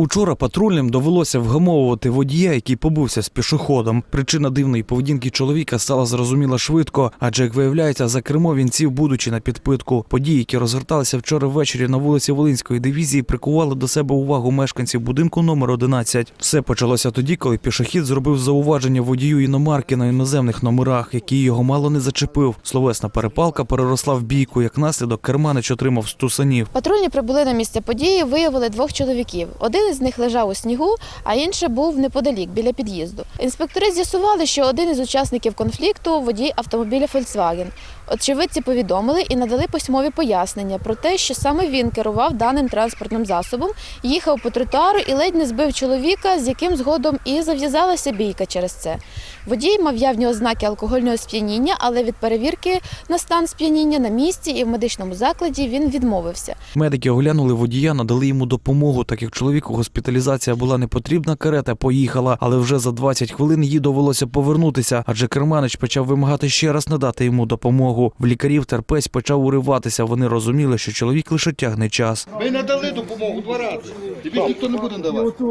Учора патрульним довелося вгамовувати водія, який побився з пішоходом. Причина дивної поведінки чоловіка стала зрозуміла швидко, адже як виявляється, за кермо він будучи на підпитку. Події, які розгорталися вчора ввечері на вулиці Волинської дивізії, прикували до себе увагу мешканців будинку номер 11. Все почалося тоді, коли пішохід зробив зауваження водію іномарки на іноземних номерах, який його мало не зачепив. Словесна перепалка переросла в бійку. Як наслідок керманич отримав стусанів. Патрульні прибули на місце події, виявили двох чоловіків. Один із них лежав у снігу, а інший був неподалік біля під'їзду. Інспектори з'ясували, що один із учасників конфлікту водій автомобіля Volkswagen. Очевидці повідомили і надали письмові пояснення про те, що саме він керував даним транспортним засобом, їхав по тротуару і ледь не збив чоловіка, з яким згодом і зав'язалася бійка через це. Водій мав явні ознаки алкогольного сп'яніння, але від перевірки на стан сп'яніння на місці і в медичному закладі він відмовився. Медики оглянули водія, надали йому допомогу, так як чоловіку госпіталізація була не потрібна, карета поїхала, але вже за 20 хвилин їй довелося повернутися, адже керманич почав вимагати ще раз надати йому допомогу. В лікарів терпець почав уриватися. Вони розуміли, що чоловік лише тягне час. Ми надали допомогу два рази. Тобі ніхто не буде давати.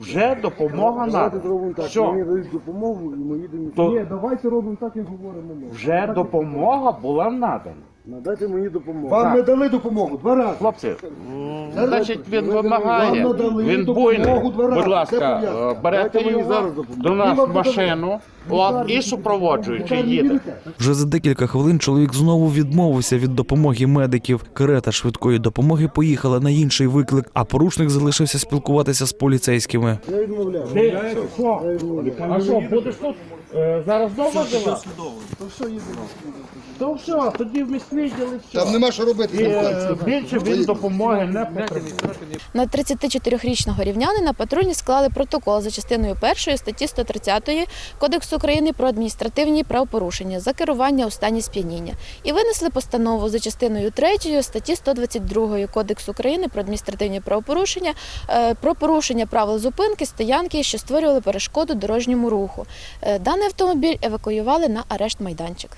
Вже допомога Давайте зробимо так. Що? Мені дають допомогу і ми їдемо. То- Ні, давайте робимо так, як говоримо ми. Вже допомога була надана. Надайте мені допомогу. Вам не дали допомогу два рази. Хлопці, м, значить він вимагає, надали він допомогу буйний. два рази. Будь Це ласка, е, берете Дайте мені його зараз допомогу. до нас в машину, от, і супроводжуючи їде. Вже за декілька хвилин чоловік знову відмовився від допомоги медиків. Карета швидкої допомоги поїхала на інший виклик, а порушник залишився спілкуватися з поліцейськими. Я відмовляю. Що? А що, будеш тут е, зараз знову визивати? То все, тоді в міськвідділи все. Там нема що робити. І е, більше він допомоги не потребує. На 34-річного рівнянина патрульні склали протокол за частиною першої статті 130 Кодексу України про адміністративні правопорушення за керування у стані сп'яніння і винесли постанову за частиною 3 статті 122 Кодексу України про адміністративні правопорушення е, про порушення правил зупинки, стоянки, що створювали перешкоду дорожньому руху. Е, Даний автомобіль евакуювали на арешт майданчик.